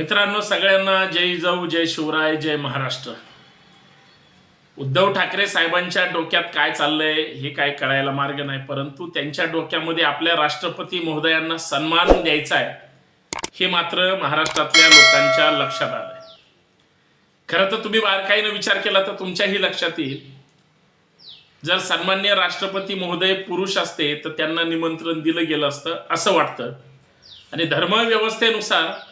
मित्रांनो सगळ्यांना जय जाऊ जय शिवराय जय महाराष्ट्र. उद्धव ठाकरे साहेबांच्या डोक्यात काय चाललंय हे काय कळायला मार्ग नाही परंतु त्यांच्या डोक्यामध्ये आपल्या राष्ट्रपती महोदयांना सन्मान द्यायचा आहे हे मात्र महाराष्ट्रातल्या लोकांच्या लक्षात आलंय. खरं तर तुम्ही बारकाईनं विचार केला तर तुमच्याही लक्षात येईल. जर सन्मान्य राष्ट्रपती महोदय पुरुष असते तर त्यांना निमंत्रण दिलं गेलं असतं असं वाटतं. आणि धर्मव्यवस्थेनुसार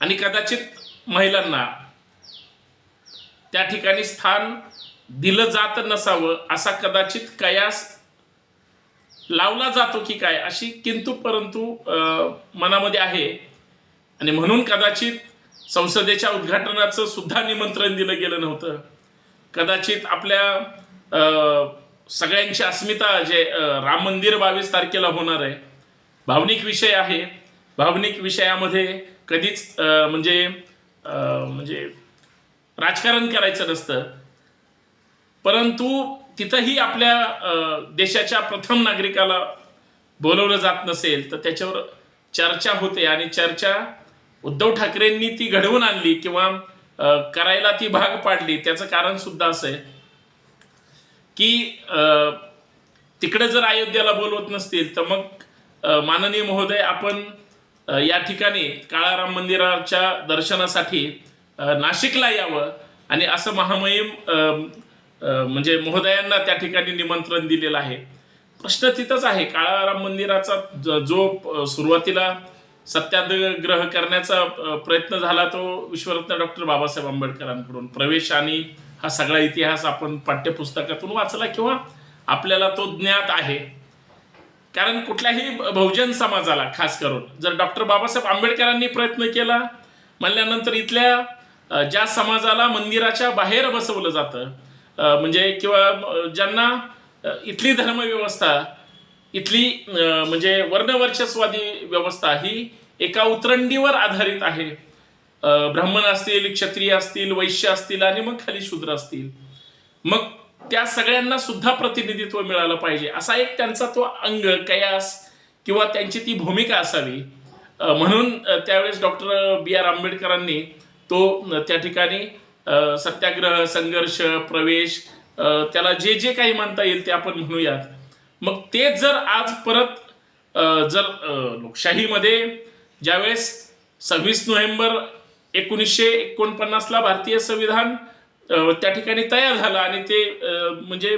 आणि कदाचित महिलांना त्या ठिकाणी स्थान दिलं जात नसावं असा कदाचित कयास लावला जातो की काय अशी किंतु परंतु मनामध्ये आहे. आणि म्हणून कदाचित संसदेच्या उद्घाटनाचं सुद्धा निमंत्रण दिलं गेलं नव्हतं. कदाचित आपल्या अं, सगळ्यांची अस्मिता जे राम मंदिर बावीस तारखेला होणार आहे भावनिक विषय आहे. भावनिक विषयामध्ये कधीच अं, म्हणजे अं, म्हणजे राजकारण करायचं नसतं. परंतु तिथंही आपल्या अं, देशाच्या प्रथम नागरिकाला बोलवलं जात नसेल तर त्याच्यावर चर्चा होते आणि चर्चा उद्धव ठाकरेंनी ती घडवून आणली किंवा करायला ती भाग पाडली. त्याचं कारण सुद्धा असं आहे की अं, तिकडे जर अयोध्येला बोलवत नसतील तर मग माननीय महोदय आपण या ठिकाणी काळाराम मंदिराच्या दर्शनासाठी नाशिकला यावं आणि असं महामहिम म्हणजे महोदयांना त्या ठिकाणी निमंत्रण दिलेलं आहे. प्रश्न तिथंच आहे काळाराम मंदिराचा ज- जो सुरुवातीला सत्याग्रह करण्याचा प्रयत्न झाला तो विश्वरत्न डॉक्टर बाबासाहेब आंबेडकरांकडून. प्रवेश आणि हा सगळा इतिहास आपण पाठ्यपुस्तकातून वाचला किंवा आपल्याला तो ज्ञात आहे. कारण कुठल्याही बहुजन समाजाला खास करून जर डॉक्टर बाबासाहेब आंबेडकरांनी प्रयत्न केला म्हणल्यानंतर इथल्या ज्या समाजाला मंदिराच्या बाहेर बसवलं जातं म्हणजे किंवा ज्यांना इथली धर्मव्यवस्था इथली म्हणजे वर्णवर्चस्वादी व्यवस्था ही एका उतरंडीवर आधारित आहे. ब्राह्मण असतील क्षत्रिय असतील वैश्य असतील आणि मग खाली शूद्र असतील. मग त्या सगळ्यांना सुद्धा प्रतिनिधित्व मिळालं पाहिजे. असा एक त्यांचा तो अंग कयास किंवा त्यांची ती भूमिका असावी. म्हणून त्यावेळेस डॉक्टर बी आर आंबेडकरांनी तो त्या ठिकाणी सत्याग्रह संघर्ष प्रवेश त्याला जे जे काही म्हणता येईल ते आपण म्हणूयात. मग ते जर आज परत जर लोकशाहीमध्ये ज्यावेळेस सव्वीस नोव्हेंबर एकोणीसशे एकोणपन्नासला भारतीय संविधान त्या ठिकाणी तयार झालं आणि ते म्हणजे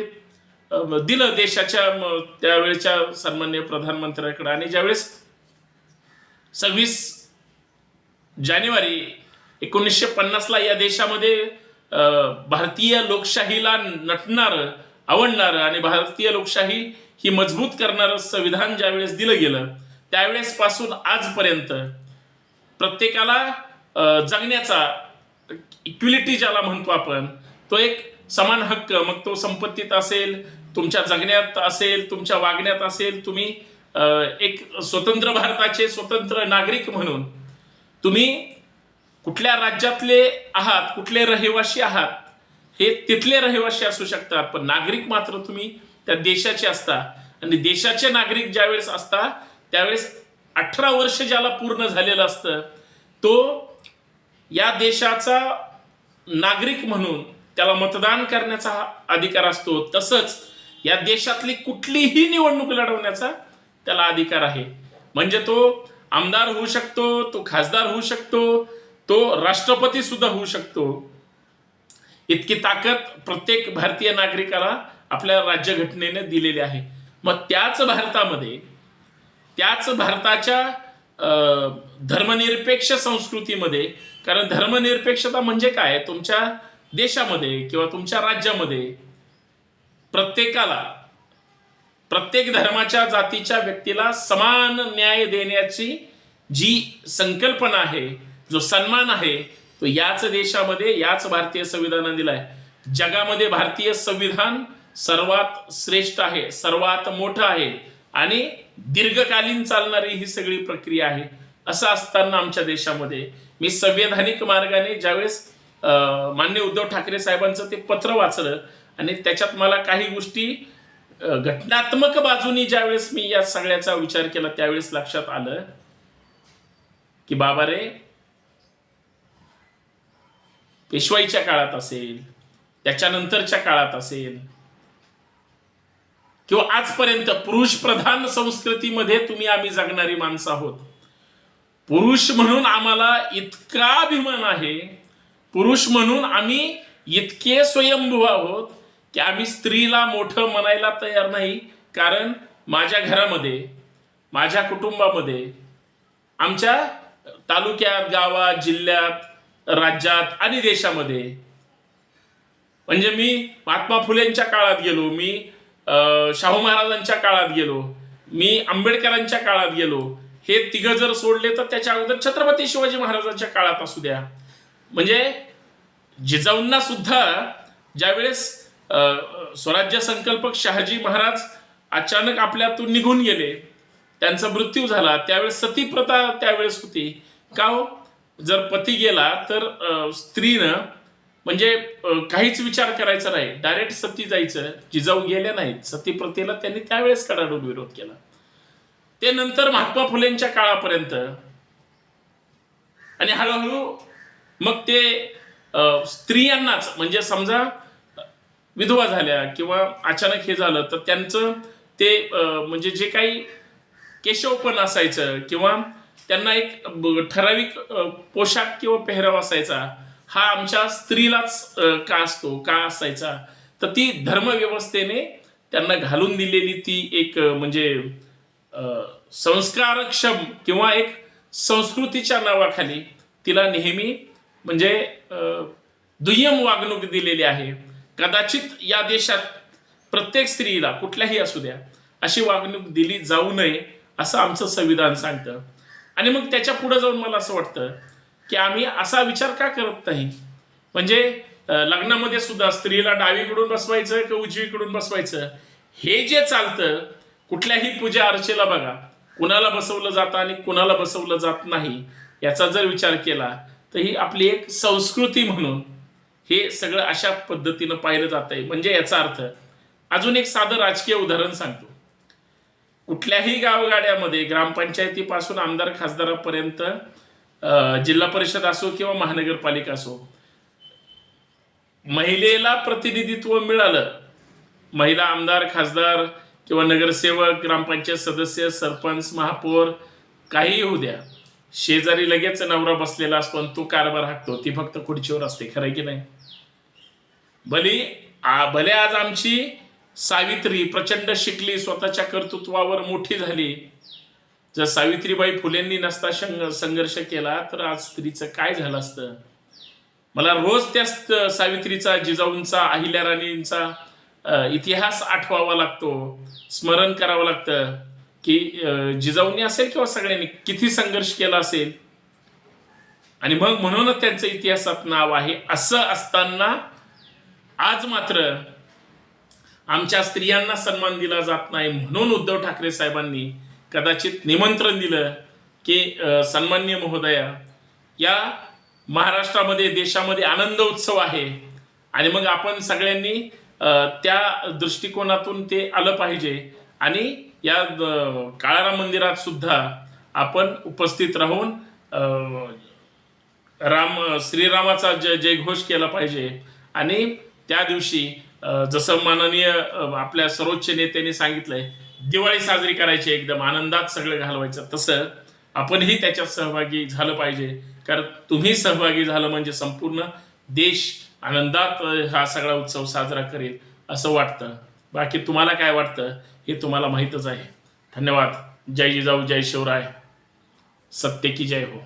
दिलं देशाच्या त्यावेळेच्या सन्मान्य प्रधानमंत्र्याकडे. आणि ज्यावेळेस सव्वीस जानेवारी एकोणीसशे पन्नासला या देशामध्ये भारतीय लोकशाहीला नटणारं आवडणारं आणि भारतीय लोकशाही ही मजबूत करणारं संविधान ज्यावेळेस दिलं गेलं त्यावेळेस पासून आजपर्यंत प्रत्येकाला जगण्याचा इक्विलिटी ज्याला म्हणतो आपण तो एक समान हक्क मग तो संपत्तीत असेल तुमच्या जगण्यात असेल तुमच्या वागण्यात असेल तुम्ही एक स्वतंत्र भारताचे स्वतंत्र नागरिक म्हणून तुम्ही कुठल्या राज्यातले आहात कुठले रहिवासी आहात हे तिथले रहिवासी असू शकतात पण नागरिक मात्र तुम्ही त्या देशाचे असता. आणि देशाचे नागरिक ज्यावेळेस असता त्यावेळेस अठरा वर्ष ज्याला पूर्ण झालेलं असतं तो या देशाचा नागरिक म्हणून त्याला मतदान करण्याचा अधिकार असतो. तसंच या देशातली कुठलीही निवडणूक लढवण्याचा त्याला अधिकार आहे. म्हणजे तो आमदार होऊ शकतो तो खासदार होऊ शकतो तो राष्ट्रपती सुद्धा होऊ शकतो. इतकी ताकद प्रत्येक भारतीय नागरिकाला आपल्या राज्यघटनेने दिलेली आहे. मग त्याच भारतामध्ये त्याच भारताच्या धर्मनिरपेक्ष संस्कृतीमध्ये कारण धर्मनिरपेक्षता म्हणजे काय? तुमच्या देशामध्ये किंवा तुमच्या राज्यामध्ये प्रत्येकाला प्रत्येक धर्माच्या जातीच्या व्यक्तीला समान न्याय देण्याची जी संकल्पना आहे जो सन्मान आहे तो याच देशामध्ये याच भारतीय संविधानाने दिलाय. जगामध्ये भारतीय संविधान सर्वात श्रेष्ठ आहे सर्वात मोठं आहे आणि दीर्घकालीन चालणारी ही सगळी प्रक्रिया आहे. असं असताना आमच्या देशामध्ये मी संवैधानिक मार्गाने ज्यावेळेस मान्य उद्धव ठाकरे साहेबांचं ते पत्र वाचलं आणि त्याच्यात मला काही गोष्टी घटनात्मक बाजूनी ज्यावेळेस मी या सगळ्याचा विचार केला त्यावेळेस लक्षात आलं की बाबा रे पेशवाईच्या काळात असेल त्याच्यानंतरच्या काळात असेल किंवा आजपर्यंत पुरुष प्रधान संस्कृतीमध्ये तुम्ही आम्ही जगणारी माणसं आहोत. पुरुष म्हणून आम्हाला इतका अभिमान आहे. पुरुष म्हणून आम्ही इतके स्वयंभू आहोत की आम्ही स्त्रीला मोठं म्हणायला तयार नाही. कारण माझ्या घरामध्ये माझ्या कुटुंबामध्ये आमच्या तालुक्यात गावात जिल्ह्यात राज्यात आणि देशामध्ये म्हणजे मी महात्मा फुलेंच्या काळात गेलो मी अं, शाहू महाराजांच्या काळात गेलो मी आंबेडकरांच्या काळात गेलो हे तिघं जर सोडले तर त्याच्या अगोदर छत्रपती शिवाजी महाराजांच्या काळात असू द्या. म्हणजे जिजाऊंना सुद्धा ज्यावेळेस अं, स्वराज्य संकल्पक शहाजी महाराज अचानक आपल्यातून निघून गेले त्यांचा मृत्यू झाला त्यावेळेस सती प्रथा त्यावेळेस होती. का हो? जर पती गेला तर स्त्रीनं म्हणजे काहीच विचार करायचा नाही. डायरेक्ट सती जायचं. जिजाऊ गेल्या नाहीत. सती प्रथेला त्यांनी त्यावेळेस कडाडून विरोध केला. ते नंतर महात्मा फुलेंच्या काळापर्यंत. आणि हळूहळू मग ते स्त्रियांनाच म्हणजे समजा विधवा झाल्या किंवा अचानक हे झालं तर त्यांचं ते म्हणजे जे काही केशवपण असायचं किंवा त्यांना एक ठराविक पोशाख किंवा पेहराव असायचा हा आमच्या स्त्रीलाच का असतो का असायचा तर ती धर्मव्यवस्थेने त्यांना घालून दिलेली ती एक म्हणजे संस्कारक्षम किंवा एक संस्कृतीच्या नावाखाली तिला नेहमी म्हणजे दुय्यम वागणूक दिलेली आहे. कदाचित या देशात प्रत्येक स्त्रीला कुठल्याही असू द्या अशी वागणूक दिली जाऊ नये असं आमचं संविधान सांगतं. आणि मग त्याच्या पुढे जाऊन मला असं वाटतं की आम्ही असा विचार का करत नाही? म्हणजे लग्नामध्ये सुद्धा स्त्रीला डावीकडून बसवायचं की उजवीकडून बसवायचं? हे जे चालतं कुठल्याही पूजा अर्चेला बघा. कुणाला बसवलं जातं आणि कुणाला बसवलं जात नाही याचा जर विचार केला तर ही आपली एक संस्कृती म्हणून हे सगळं अशा पद्धतीनं पाहिलं जात आहे म्हणजे याचा अर्थ अजून एक साधं राजकीय उदाहरण सांगतो. कुठल्याही गावगाड्यामध्ये ग्रामपंचायतीपासून आमदार खासदारापर्यंत जिल्हा परिषद असो किंवा महानगरपालिका असो महिलेला प्रतिनिधित्व मिळालं. महिला आमदार खासदार किंवा नगरसेवक ग्रामपंचायत सदस्य सरपंच महापौर काहीही होऊ द्या. शेजारी लगेच नवरा बसलेला असतो आणि तो कारभार हाकतो. ती फक्त खुर्चीवर असते. खरं की नाही? भली आ- भले आज आमची सावित्री प्रचंड शिकली स्वतःच्या कर्तृत्वावर मोठी झाली. जर सावित्रीबाई फुलेंनी नसता शंग- संघर्ष केला तर आज स्त्रीचं काय झालं असतं? मला रोज त्या सावित्रीचा जिजाऊंचा अहिल्या राणींचा इतिहास आठवावा लागतो स्मरण करावं लागतं की जिजाऊंनी असेल किंवा सगळ्यांनी किती संघर्ष केला असेल? आणि मग म्हणूनच त्यांचं इतिहासात नाव आहे असं असताना आज मात्र आमच्या स्त्रियांना सन्मान दिला जात नाही म्हणून उद्धव ठाकरे साहेबांनी कदाचित निमंत्रण दिलं की सन्मान्य महोदया या महाराष्ट्रामध्ये देशामध्ये आनंद उत्सव आहे. आणि मग आपण सगळ्यांनी त्या दृष्टिकोनातून ते आलं पाहिजे. आणि या काळाराम मंदिरात सुद्धा आपण उपस्थित राहून राम श्रीरामाचा जय जयघोष केला पाहिजे. आणि त्या दिवशी जसं माननीय आपल्या सर्वोच्च नेत्यांनी सांगितलंय दिवाळी साजरी करायची एकदम आनंदात सगळं घालवायचं. तसं आपणही त्याच्यात सहभागी झालं पाहिजे. कारण तुम्ही सहभागी झालं म्हणजे संपूर्ण देश आनंदात हा सगळा उत्सव साजरा करेल असं वाटतं. बाकी तुम्हाला काय वाटतं हे तुम्हाला माहीतच आहे. धन्यवाद. जय जिजाऊ जय शिवराय. सत्य की जय हो.